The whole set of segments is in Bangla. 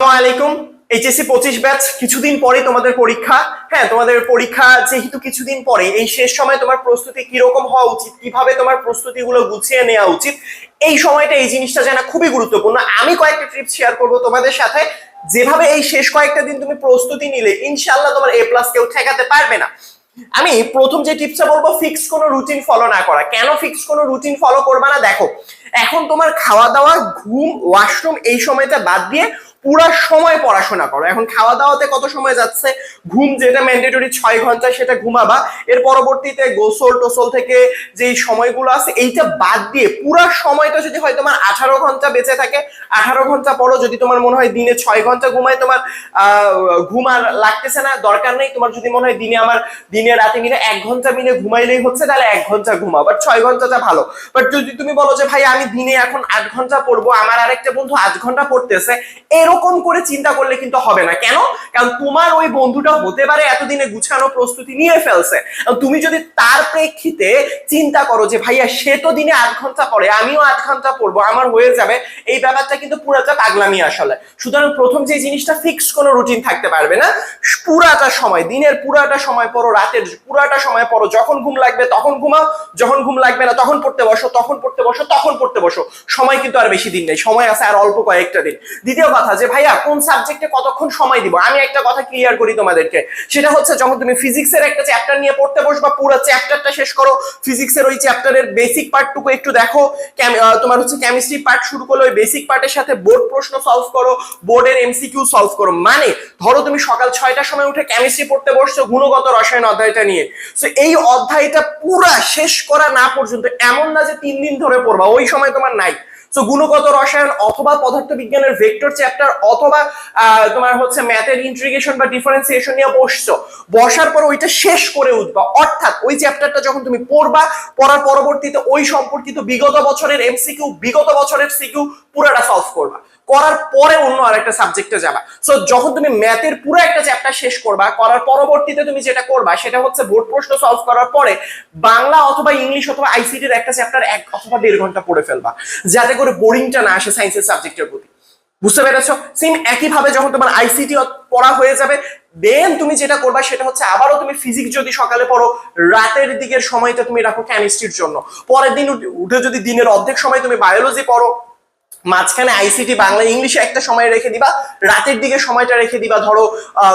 আলাইকুম। এইচএসসি পঁচিশ ব্যাচ, কিছুদিন পরে তোমাদের পরীক্ষা। হ্যাঁ তোমাদের পরীক্ষা যেহেতু কিছুদিন পরে, এই শেষ সময় তোমার প্রস্তুতি কীরকম হওয়া উচিত, কীভাবে তোমার প্রস্তুতিগুলো গুছিয়ে নেওয়া উচিত, এই সময়টা এই জিনিসটা জানা খুবই গুরুত্বপূর্ণ। আমি কয়েকটা ট্রিপ শেয়ার করব তোমাদের সাথে। যেভাবে এই শেষ কয়েকটা দিন তুমি প্রস্তুতি নিলে ইনশাল্লাহ তোমার এ প্লাস কেউ ঠেকাতে পারবে না। আমি প্রথম যে টিপসটা বলব ফিক্স কোনো রুটিন ফলো না করা। কেন ফিক্স কোনো রুটিন ফলো করবা না? দেখো, এখন তোমার খাওয়া দাওয়া ঘুম ওয়াশরুম এই সময়টা বাদ দিয়ে পুরো সময় পড়াশোনা করো। এখন খাওয়া দাওয়াতে কত সময় যাচ্ছে? ঘুম যেটা ম্যান্ডেটরি ছয় ঘণ্টা সেটা ঘুমাবা। এর পরবর্তীতে গোসল টোসল থেকে যেই সময়গুলো আছে, এইটা বাদ দিয়ে পুরো সময়টা যদি হয় তোমার আঠারো ঘণ্টা বেঁচে থাকে, আঠারো ঘণ্টা পরও যদি তোমার মনে হয় দিনে ছয় ঘণ্টা ঘুমায়, তোমার ঘুম আর লাগতেছে না, দরকার নেই। তোমার যদি মনে হয় দিনে আমার, দিনে রাতে মিলে এক ঘণ্টা মিলে ঘুমাইলেই হচ্ছে, তাহলে এক ঘণ্টা ঘুমাও। বাট ছয় ঘন্টাটা ভালো। বাট যদি তুমি বলো যে, ভাই, আমি দিনে এখন আট ঘণ্টা পড়ব, আমার আরেকটা বন্ধু আট ঘণ্টা পড়তেছে এরকম করে চিন্তা করলে কিন্তু হবে না। কেন? কারণ তোমার ওই বন্ধুটা হতে পারে এতদিনে গুছানো প্রস্তুতি নিয়ে ফেলছে। তুমি যদি তার প্রেক্ষিতে চিন্তা করো যে, ভাইয়া, সে তো দিনে আট ঘণ্টা পড়ে, আমিও আট ঘণ্টা পড়ব, আমার হয়ে যাবে, এই ব্যাপারটা কিন্তু পুরাটা পাগলামি আসলে। সুতরাং প্রথম যে জিনিসটা ফিক্স কোনো রুটিন থাকতে পারবে না, পুরাটা সময়, দিনের পুরাটা সময় পড়ো, রাতের পুরাটা সময় পড়ো, যখন ঘুম লাগবে তখন ঘুমাও, যখন ঘুম লাগবে না তখন পড়তে বসো, তখন পড়তে বসো, তখন পড়তে বসো। সময় কিন্তু আর বেশি দিন নেই, সময় আছে আর অল্প কয়েকটা দিন। দ্বিতীয় কথা যে ভাইয়া কোন সাবজেক্টে কতক্ষণ সময় দিব? আমি একটা কথা ক্লিয়ার করি তোমাদেরকে। সেটা হচ্ছে যখন তুমি ফিজিক্সের একটা চ্যাপ্টার নিয়ে পড়তে বসবা, পুরো চ্যাপ্টারটা শেষ করো ফিজিক্সের ওই চ্যাপ্টারের বেসিক পার্টটুকু একটু দেখো তোমার হচ্ছে কেমিস্ট্রি পার্ট শুরু করল ওই বেসিক পার্টের সাথে বোর্ড প্রশ্ন সলভ করো বোর্ডের এমসিকিউ সলভ করো। মানে ধরো তুমি সকাল ছয়টার সময় উঠে কেমিস্ট্রি পড়তে বসছো গুণগত রসায়ন অধ্যায়টা নিয়ে। তো এই অধ্যায়টা পুরা শেষ করা না পর্যন্ত এমন না যে তিন দিন ধরে পড়বা, ওই সময় তোমার নাই। তো গুণগত রসায়ন অথবা পদার্থবিজ্ঞানের ভেক্টর চ্যাপ্টার অথবা তোমার হচ্ছে ম্যাথের ইন্টিগ্রেশন বা ডিফারেন্সিয়েশন নিয়ে বসছো। বসার পর ওইটা শেষ করে উঠবা। অর্থাৎ ওই চ্যাপ্টারটা যখন তুমি পড়বা, পড়ার পরবর্তীতে ওই সম্পর্কিত বিগত বছরের এমসিকিউ বিগত বছরের সিকিউ পুরোটা সলভ করবা। করার পরে অন্য আরেকটা সাবজেক্টে যাবা। সো যখন তুমি ম্যাথের পুরো একটা চ্যাপ্টার শেষ করবা, করার পরবর্তীতে তুমি যেটা করবা, সেটা হচ্ছে বোর্ড প্রশ্ন সলভ করার পরে বাংলা অথবা ইংলিশ অথবা আইসিটির একটা চ্যাপ্টার এক অথবা দেড় ঘণ্টা পড়ে ফেলবা। যাতে করে বোরিংটা না আসে সায়েন্সের সাবজেক্টের প্রতি। বুঝতে পেরেছ? সেম একই ভাবে যখন তোমার আইসিটি পড়া হয়ে যাবে দেন তুমি যেটা করবা, সেটা হচ্ছে আবারও তুমি ফিজিক্স যদি সকালে পড়ো, রাতের দিকের সময়টা তুমি রাখো কেমিস্ট্রির জন্য। পরের দিন উঠে যদি দিনের অর্ধেক সময় তুমি বায়োলজি পড়ো মাঝখানে আইসিটি বাংলা ইংলিশে একটা সময় রেখে দিবা, রাতের দিকে সময়টা রেখে দিবা, ধরো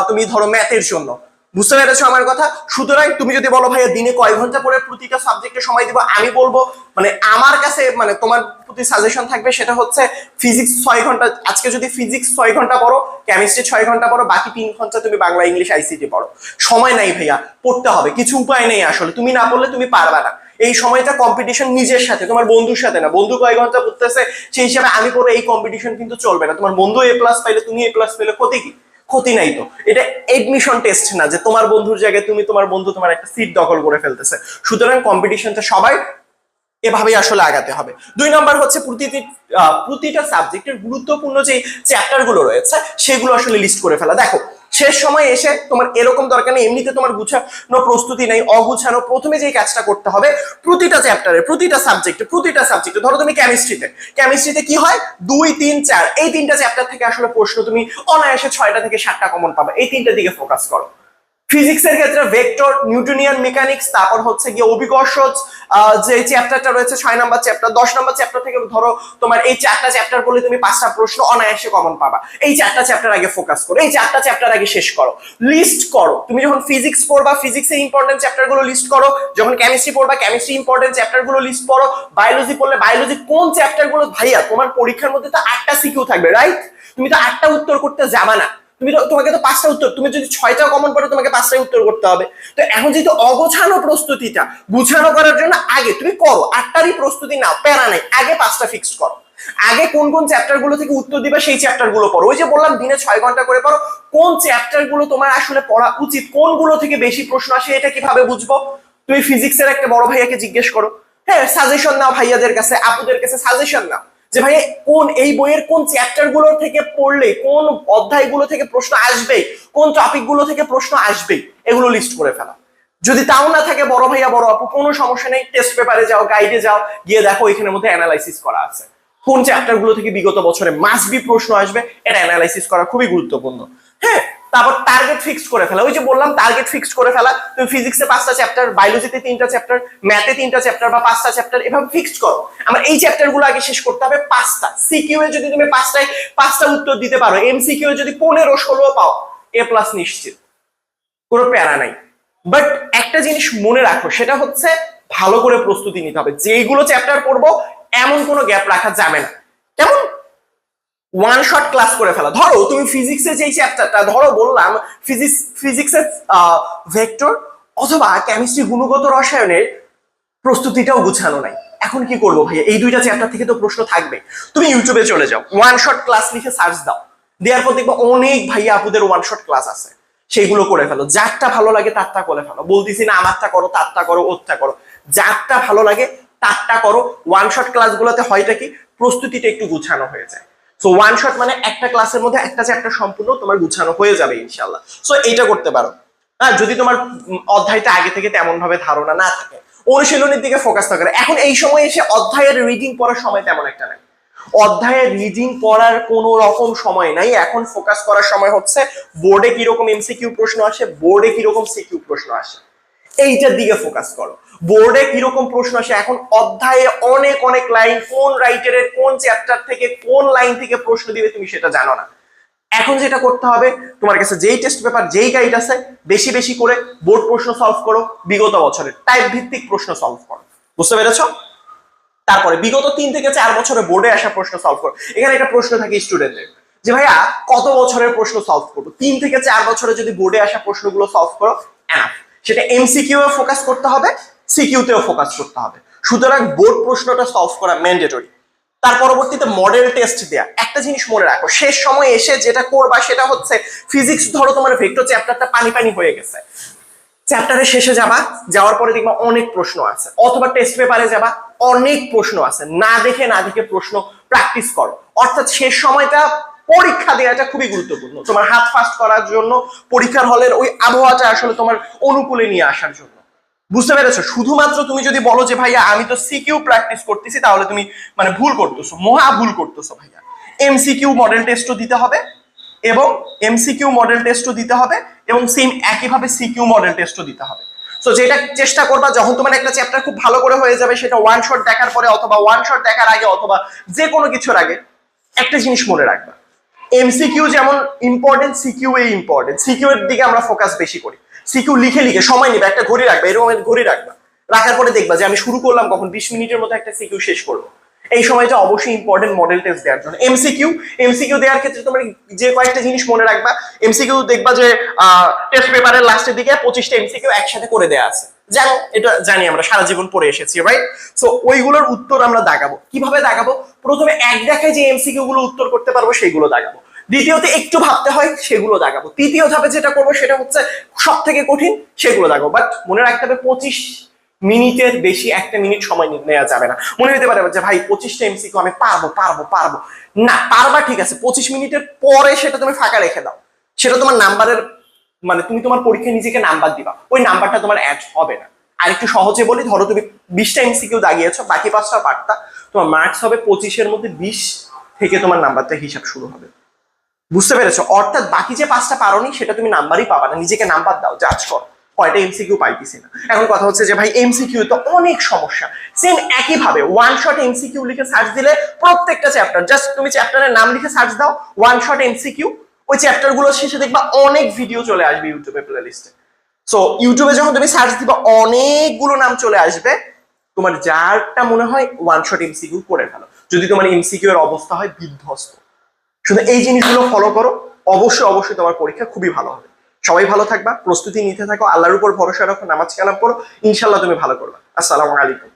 তুমি ধরো ম্যাথের জন্য। বুঝতে পেরেছ আমার কথা? সুতরাং তুমি যদি বলো, ভাইয়া, দিনে কয় ঘণ্টা করে প্রতিটা সাবজেক্টে সময় দিব? আমি বলব মানে আমার কাছে মানে তোমার প্রতি সাজেশন থাকবে সেটা হচ্ছে ফিজিক্স ছয় ঘণ্টা, আজকে যদি ফিজিক্স ছয় ঘণ্টা পড়ো কেমিস্ট্রি ছয় ঘণ্টা পড়ো, বাকি তিন ঘণ্টা তুমি বাংলা, ইংলিশ আইসিটি পড়ো। সময় নাই, ভাইয়া, পড়তে হবে, কিছু উপায় নেই আসলে, তুমি না পড়লে তুমি পারবা না। এই সময়টা কম্পিটিশন নিজের সাথে, তোমার বন্ধুর সাথে না। বন্ধু কয় ঘণ্টা পড়তেছে সেই হিসাবে আমি করে এই কম্পিটিশন কিন্তু চলবে না। তোমার বন্ধু এ প্লাস পাইলে, তুমি এ প্লাস পেলে ক্ষতি কি? ক্ষতি নাই তো। এটা এডমিশন টেস্ট না যে তোমার বন্ধুর জায়গায় তুমি, তোমার বন্ধু তোমার একটা সিট দখল করে ফেলতেছে। সুতরাং কম্পিটিশনটা সবাই এভাবেই আসলে আগাতে হবে। দুই নম্বর হচ্ছে প্রতিটি প্রতিটা সাবজেক্টের গুরুত্বপূর্ণ যে চ্যাপ্টারগুলো রয়েছে, সেগুলো আসলে লিস্ট করে ফেলা। দেখো শেষ সময় এসে তোমার এরকম দরকার নেই, এমনিতে তোমার গুছানো প্রস্তুতি নেই, অগুছানো, প্রথমে যে কাজটা করতে হবে, প্রতিটা চ্যাপ্টারে প্রতিটা সাবজেক্টে প্রতিটা সাবজেক্টে ধরো তুমি কেমিস্ট্রিতে কেমিস্ট্রিতে কি হয়? দুই, তিন, চার, এই তিনটা চ্যাপ্টার থেকে আসলে প্রশ্ন তুমি অনায়াসে ছয়টা থেকে সাতটা কমন পাবে, এই তিনটার দিকে ফোকাস করো। ফিজিক্সের ক্ষেত্রে ভেক্টর নিউটনিয়ান মেকানিক্স তারপর হচ্ছে গিয়ে অভিকর্ষজ আহ, যে চ্যাপ্টারটা রয়েছে ছয় নাম্বার চ্যাপ্টার দশ নাম্বার চ্যাপ্টার থেকে ধরো তোমার এই চারটা চ্যাপ্টার বলে তুমি পাঁচটা প্রশ্ন অনায়াসে কমন পাবা। এই চারটা চ্যাপ্টার আগে ফোকাস করো এই চারটা চ্যাপ্টার আগে শেষ করো। লিস্ট করো। তুমি যখন ফিজিক্স পড়বা ফিজিক্সের ইম্পর্টেন্ট চ্যাপ্টারগুলো লিস্ট করো। যখন কেমিস্ট্রি পড়বা কেমিস্ট্রি ইম্পর্টেন্ট চ্যাপ্টারগুলো লিস্ট করো। বায়োলজি পড়লে বায়োলজি কোন চ্যাপ্টারগুলো ভাইয়া তোমার পরীক্ষার মধ্যে তো আটটা সিকিউ থাকবে রাইট তুমি তো আটটা উত্তর করতে যাবা না। তুমি তো, তোমাকে তো পাঁচটা উত্তর, তুমি যদি ছয়টা কমন পড়ে, তোমাকে পাঁচটাই উত্তর করতে হবে। তো এখন যেহেতু অগোছানো প্রস্তুতিটা, গুছানো করার জন্য আগে তুমি করো, আটটারই প্রস্তুতি নাও, প্যারা নাই, আগে পাঁচটা ফিক্সড করো। আগে কোন কোন চ্যাপ্টারগুলো থেকে উত্তর দিবে, সেই চ্যাপ্টারগুলো পড়ো। ওই যে বললাম, দিনে ছয় ঘণ্টা করে পড়ো, কোন চ্যাপ্টারগুলো তোমার আসলে পড়া উচিত, কোনগুলো থেকে বেশি প্রশ্ন আসে, এটা কীভাবে বুঝব? তুমি ফিজিক্সের একটা বড় ভাইয়াকে জিজ্ঞেস করো। হ্যাঁ সাজেশন নাও ভাইয়াদের কাছে, আপুদের কাছে সাজেশন নাও। যে ভাই কোন এই বইয়ের কোন চ্যাপ্টারগুলো থেকে পড়লে, কোন অধ্যায়গুলো থেকে প্রশ্ন আসবে, কোন টপিকগুলো থেকে প্রশ্ন আসবে, এগুলো লিস্ট করে ফেলা। যদি তাও না থাকে, বড় ভাইয়া, বড় আপু, কোনো সমস্যা নেই টেস্ট পেপারে যাও গাইডে যাও, গিয়ে দেখো এখানের মধ্যে অ্যানালাইসিস করা আছে। কোন চ্যাপ্টারগুলো থেকে বিগত বছরে মাস্ট বি প্রশ্ন আসবে, এটা অ্যানালাইসিস করা খুবই গুরুত্বপূর্ণ। হ্যাঁ তারপর টার্গেট ফিক্স করে ফেলা। ওই যে বললাম টার্গেট ফিক্স করে ফেলা। তুমি ফিজিক্সে পাঁচটা চ্যাপ্টার বায়োলজিতে তিনটা চ্যাপ্টার ম্যাথে তিনটা চ্যাপ্টার বা পাঁচটা চ্যাপ্টার এভাবে ফিক্সড করো। আমার এই চ্যাপ্টারগুলো আগে শেষ করতে হবে পাঁচটা। সিকিউ এ যদি তুমি পাঁচটায়, পাঁচটা উত্তর দিতে পারো এমসিকিউ এ যদি পনেরো, ষোলো পাও এ প্লাস নিশ্চিত। কোনো প্যারা নাই। বাট একটা জিনিস মনে রাখো, সেটা হচ্ছে ভালো করে প্রস্তুতি নিতে হবে। যেইগুলো চ্যাপ্টার পড়ব, এমন কোনো গ্যাপ রাখা যাবে না। কেমন? ওয়ান শট ক্লাস করে ফেলা। ধরো, তুমি ফিজিক্সের যেই চ্যাপ্টারটা ধরো বললাম ফিজিক্স ফিজিক্সের ভেক্টর অথবা কেমিস্ট্রি গুণগত রসায়নের প্রস্তুতিটাও গুছানো নাই। এখন কি করব ভাইয়া? এই দুইটা চ্যাপ্টার থেকে তো প্রশ্ন থাকবে। তুমি ইউটিউবে চলে যাও। ওয়ান শট ক্লাস লিখে সার্চ দাও। দেওয়ার পর দেখব অনেক ভাইয়া আপুদের ওয়ান শট ক্লাস আছে। সেইগুলো করে ফেলো। যারটা ভালো লাগে তারটা করে ফেলো। বলতেছি না, আমারটা করো, তারটা করো, ওরটা করো। যারটা ভালো লাগে তারটা করো। ওয়ান শট ক্লাসগুলোতে হয়টা কি? প্রস্তুতিটা একটু গুছানো হয়ে যায়। সো ওয়ান শট মানে একটা ক্লাসের মধ্যে একটা চ্যাপ্টার সম্পূর্ণ তোমার গুছানো হয়ে যাবে ইনশাল্লাহ সো এইটা করতে পারো। হ্যাঁ যদি তোমার অধ্যায়টা আগে থেকে তেমন ভাবে ধারণা না থাকে, অনুশীলনের দিকে ফোকাস থাকে এখন এই সময় এসে অধ্যায়ের রিডিং পড়ার সময় তেমন একটা নাই। অধ্যায়ের রিডিং পড়ার কোনো রকম সময় নাই, এখন ফোকাস করার সময় হচ্ছে বোর্ডে কীরকম এমসিকিউ প্রশ্ন আসে বোর্ডে কীরকম সিকিউ প্রশ্ন আসে। এইটার দিকে ফোকাস করো। বোর্ডে কীরকম প্রশ্ন আসে? এখন অধ্যায়ে অনেক অনেক লাইন কোন রাইটারের কোন চ্যাপ্টার থেকে কোন লাইন থেকে প্রশ্ন দিবে তুমি সেটা জানো না। এখন যেটা করতে হবে, তোমার কাছে যেই টেস্ট পেপার যেই গাইড আছে, বেশি বেশি করে বোর্ড প্রশ্ন সলভ করো বিগত বছরের। টাইপ ভিত্তিক প্রশ্ন সলভ করো। বুঝতে পেরেছ? তারপরে বিগত তিন থেকে চার বছরে বোর্ডে আসা প্রশ্ন সলভ করো। এখানে একটা প্রশ্ন থাকে স্টুডেন্টদের যে ভাইয়া, কত বছরের প্রশ্ন সলভ করব? তিন থেকে চার বছরে যদি বোর্ডে আসা প্রশ্নগুলো সলভ করো এনাফ সেটা এমসিকিউ এ ফোকাস করতে হবে সিকিউতেও ফোকাস করতে হবে। সুতরাং বোর্ড প্রশ্নটা সলভ করা ম্যান্ডেটরি তার পরবর্তীতে মডেল টেস্ট দেয়া। একটা জিনিস মনে রাখো, শেষ সময় এসে যেটা করবা সেটা হচ্ছে ফিজিক্স ধরো তোমার ভেক্টর চ্যাপ্টারটা পানি পানি হয়ে গেছে। চ্যাপ্টারের শেষে যাবা, যাওয়ার পরে দেখবা অনেক প্রশ্ন আছে। অথবা টেস্ট পেপারে যাবা, অনেক প্রশ্ন আছে। না দেখে না দেখে প্রশ্ন প্র্যাকটিস করো। অর্থাৎ শেষ সময়টা পরীক্ষা দেওয়াটা খুবই গুরুত্বপূর্ণ। তোমার হাত ফাস্ট করার জন্য, পরীক্ষার হলের ওই আবহাওয়াটা আসলে তোমার অনুকূলে নিয়ে আসার জন্য। বুঝতে পেরেছ? শুধুমাত্র তুমি যদি বলো যে, ভাইয়া, আমি তো সিকিউ প্র্যাকটিস করতেছি, তাহলে তুমি মানে ভুল করতেছো, মহা ভুল করতেছো, ভাইয়া। এমসিকিউ মডেল টেস্টও দিতে হবে এবং এমসিকিউ মডেল টেস্টও দিতে হবে এবং সেম একইভাবে সিকিউ মডেল টেস্টও দিতে হবে। সো যেটা চেষ্টা করবা, যখন তোমার একটা চ্যাপ্টার খুব ভালো করে হয়ে যাবে, সেটা ওয়ান শট দেখার পরে অথবা ওয়ান শট দেখার আগে অথবা যে কোনো কিছুর আগে, একটা জিনিস মনে রাখবা। এমসিকিউ যেমন ইম্পর্টেন্ট সিকিউ এ ইম্পর্টেন্ট সিকিউ এর দিকে আমরা ফোকাস বেশি করি। সিকিউ লিখে লিখে সময় নেবে, একটা ঘড়ি রাখবে, এরকম ঘড়ি রাখবা। রাখার পরে দেখবা যে আমি শুরু করলাম কখন, বিশ মিনিটের মধ্যে একটা সিকিউ শেষ করব। এই সময়টা অবশ্যই ইম্পর্টেন্ট মডেল টেস্ট দেওয়ার জন্য। এমসিকিউ এমসিকিউ দেওয়ার ক্ষেত্রে তোমরা যে কয়েকটা জিনিস মনে রাখবা এমসিকিউ দেখবা যে টেস্ট পেপারের লাস্টের দিকে পঁচিশটা এমসিকিউ একসাথে করে দেওয়া আছে। জানো এটা জানি আমরা সারা জীবন পড়ে এসেছি রাইট সো ওইগুলোর উত্তর আমরা দাগাবো। কীভাবে দাগাবো? প্রথমে এক দেখায় যে এমসিকিউ গুলো উত্তর করতে পারব, সেইগুলো দাগাবো। দ্বিতীয়তে একটু ভাবতে হয়, সেগুলো দাগাবো। তৃতীয় ধাপে যেটা করব, সেটা হচ্ছে সব থেকে কঠিন, সেগুলো দাগাবো। বাট মনে রাখতে হবে, পঁচিশ মিনিটের বেশি একটা মিনিট সময় নেওয়া যাবে না। মনে হতে পারে যে, ভাই, পঁচিশটা এমসিকিউ আমি পারব পারব পারব। না, পারবা ঠিক আছে, পঁচিশ মিনিটের পরে সেটা তুমি ফাঁকা রেখে দাও। সেটা তোমার নাম্বারের মানে তুমি তোমার পরীক্ষায় নিজেকে নাম্বার দিবা। ওই নাম্বারটা তোমার অ্যাড হবে না। আর একটু সহজে বলি, ধরো তুমি বিশটা এমসিকিউ দাগিয়েছো, বাকি পাঁচটা পারতা তোমার মার্কস হবে পঁচিশের মধ্যে বিশ থেকে তোমার নাম্বারটা হিসাব শুরু হবে। বুঝতে পেরেছ? অর্থাৎ বাকি যে পাঁচটা পারোনি, সেটা তুমি নাম্বারই পাবা না, নিজেকে নাম্বার দাও জাজ করো। কয়টা এমসিকিউ পাইতেছি না। এখন কথা হচ্ছে যে ভাই এমসিকিউ তো অনেক সমস্যা। সেম একই ভাবে ওয়ান শট এমসিকিউ লিখে সার্চ দিলে প্রত্যেকটা চ্যাপ্টার জাস্ট তুমি চ্যাপ্টারের নাম লিখে সার্চ দাও ওয়ান শট এমসিকিউ ওই চ্যাপ্টারগুলো শেষে দেখবা অনেক ভিডিও চলে আসবে ইউটিউবে প্লে লিস্টে সো ইউটিউবে যখন তুমি সার্চ দিবা, অনেকগুলো নাম চলে আসবে। তোমার যারটা মনে হয় ওয়ান শট এমসিকিউ করে ফেলো। যদি তোমার এমসিকিউ এর অবস্থা হয় বিধ্বস্ত। শুধু এই জিনিসগুলো ফলো করো, অবশ্যই অবশ্যই তোমার পরীক্ষা খুবই ভালো হবে। সবাই ভালো থাকবা, প্রস্তুতি নিতে থাকো, আল্লাহর উপর ভরসা রাখো, নামাজ কালাম করো ইনশাল্লাহ তুমি ভালো করবে। আসসালামু আলাইকুম।